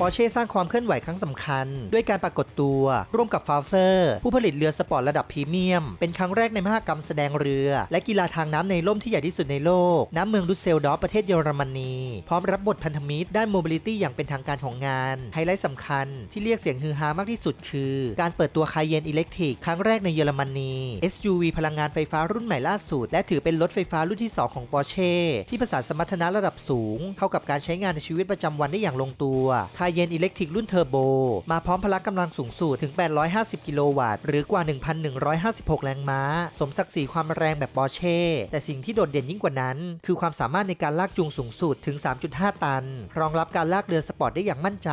ปอร์เช่สร้างความเคลื่อนไหวครั้งสำคัญ ด้วยการปรากฏตัว ร่วมกับฟาวเซอร์ ผู้ผลิตเรือสปอร์ตระดับพรีเมียม เป็นครั้งแรกในมหกรรมแสดงเรือ และกีฬาทางน้ำในร่มที่ใหญ่ที่สุดในโลก น้ำเมืองดุสเซลดอร์ฟประเทศเยอรมนีพร้อมรับบทพันธมิตรด้านโมบิลิตี้อย่างเป็นทางการของงาน ไฮไลท์สำคัญที่เรียกเสียงฮือฮามากที่สุดคือ การเปิดตัวคายเยนอิเล็กทริกครั้งแรกในเยอรมนี SUV พลังงานไฟฟ้ารุ่นใหม่ล่าสุด และถือเป็นรถไฟฟ้ารุ่นที่ 2 ของปอร์เช่ที่ผสานสมรรถนะระดับสูง เข้ากับการใช้งานในชีวิตประจำวันได้อย่างลงตัวคาเยนอิเล็กทริกรุ่นเทอร์โบ มาพร้อมพละกำลังสูงสุดถึง 850 กิโลวัตต์ หรือกว่า 1,156 แรงม้า สมศักดิ์ศรีความแรงแบบปอร์เช่ แต่สิ่งที่โดดเด่นยิ่งกว่านั้น คือความสามารถในการลากจูงสูงสุดถึง 3.5 ตัน รองรับการลากเรือสปอร์ตได้อย่างมั่นใจ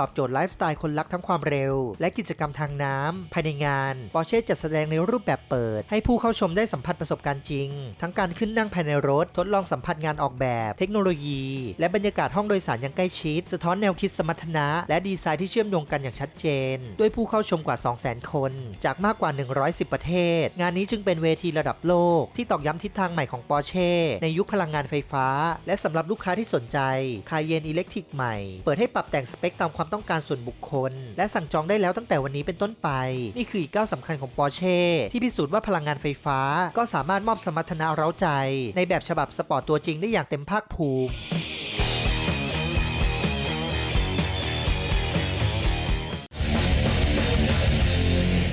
ตอบโจทย์ไลฟ์สไตล์คนรักทั้งความเร็ว และกิจกรรมทางน้ำภายในงานปอร์เช่จัดแสดงในรูปแบบเปิด ให้ผู้เข้าชมได้สัมผัสประสบการณ์จริง ทั้งการขึ้นนั่งภายในรถทดลองสัมผัสงานออกแบบ เทคโนโลยี และบรรยากาศห้องโดยสารอย่างใกล้ชิด สะท้อนแนวคิดสมรรถนะและดีไซน์ที่เชื่อมโยงกันอย่างชัดเจน ด้วยผู้เข้าชมกว่า 200,000 คน จากมากกว่า 110 ประเทศ งานนี้จึงเป็นเวทีระดับโลก ที่ตอกย้ำทิศทางใหม่ของปอร์เช่ในยุคพลังงานไฟฟ้า และสำหรับลูกค้าที่สนใจคายเยนอิเล็กทริกใหม่ เปิดให้ปรับแต่งสเปคตามความต้องการส่วนบุคคล และสั่งจองได้แล้วตั้งแต่วันนี้เป็นต้นไป นี่คืออีกก้าวสำคัญของปอร์เช่ที่พิสูจน์ว่าพลังงานไฟฟ้า ก็สามารถมอบสมรรถนะเร้าใจ ในแบบฉบับสปอร์ตตัวจริงได้อย่างเต็มภาคภูมิ